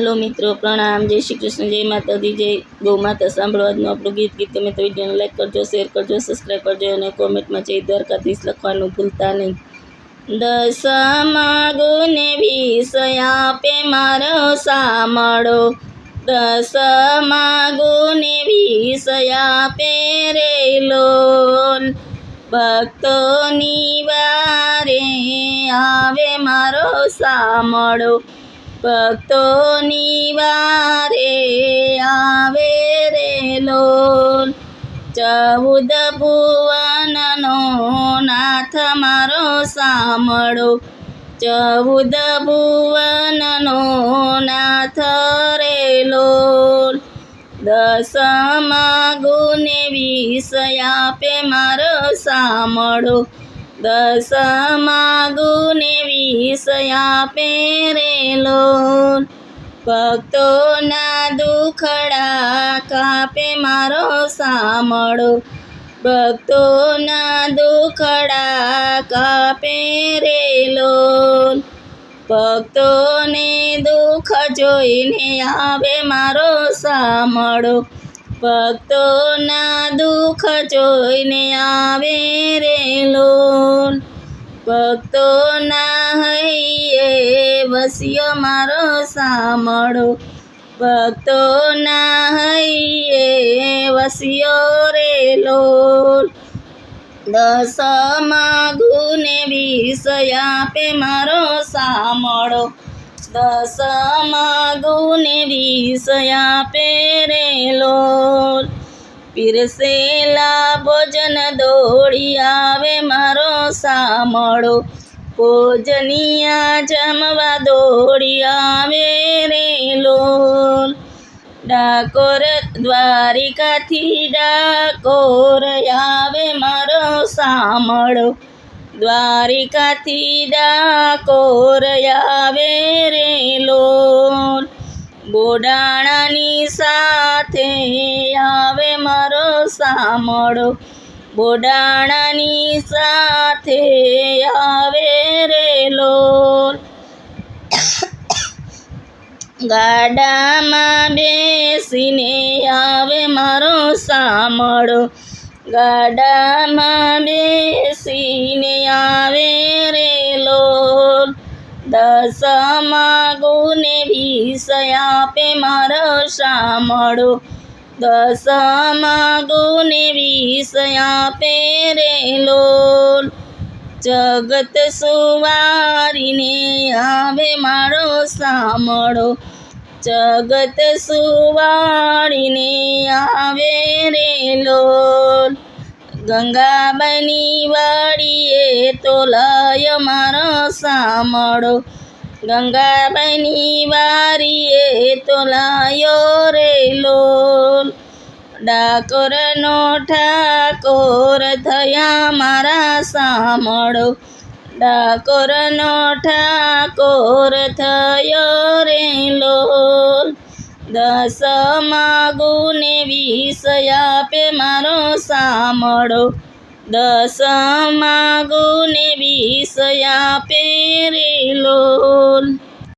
Hello મિત્રો પ્રણામ જય શ્રી કૃષ્ણ જય માતાજી જય ગૌ માતા સાંભળો આજનું આપણું ગીત ગીત ગમે તો વિડીયોને લાઈક કરજો શેર કરજો સબસ્ક્રાઈબ કરજો અને કોમેન્ટમાં જય દ્વારકાધીશ લખવાનું ભૂલતા નહીં દસમા ગુને વિષય આપે મારો સાંભળો દસમા ગુને વિષય આપે રે લોલ ભક્તોની વારે આવે મારો સાંભળો ભક્તોની વારે આવે રે લોલ. ચૌદ ભુવનનો નાથ મારો સાંભળો. ચૌદ ભુવનનો નાથ રે લોલ. દસમા ગુને વિષયા આપે મારો સાંભળો. દસમા ગુને વિષયા રે ભક્તોના દુખડા કાપે મારો સાંભળો ભક્તોના દુખડા કાપે રેલો ભક્તોને દુઃખ જોઈને આવે મારો સાંભળો ભક્તોના દુઃખ જોઈને આવે રે લોલ ભક્તોના હૈયે વસ્યો મારો સાંભળો. ભક્તોના હૈયે વસ્યો રે લોલ દસમાં ગુને વિષય આપે મારો સાંભળો. દસમા ગુને વિષયા પેરેલો પીરસેલા ભોજન દોડી આવે મારો સાંભળો. ભોજનિયા જમવા દોડી આવે રેલો. ડાકોર દ્વારિકાથી ડાકોર આવે મારો સાંભળો. દ્વારિકાથી ડાકોર આવે રે લોલ બોડાણાની સાથે આવે મારો સાંભળો બોડાણાની સાથે આવે રે લોલ ગાડામાં બેસીને આવે મારો સાંભળો ગાડામાં બેસીને આવે રે લોલ દસમા ગુને વિષય આપે મારો સાંભળો દસમા ગુને વિષય આપે રે લોલ જગત સુવારીને આવે મારો સાંભળો જગત સુવાળીને આવે રે લોલ. ગંગાબાની વાડીએ તો લય મારો સાંભળો ગંગાબાની વારીએ તો લાયો રે લોલ. ડાકોરનો ઠાકોર થયા મારા સાંભળો ડાકોરનો ઠાકોર થયો રે દસમા માગુને વીસ આપે મારો સાંભળો. દસ ગુને વીસ આપે રે લોલ.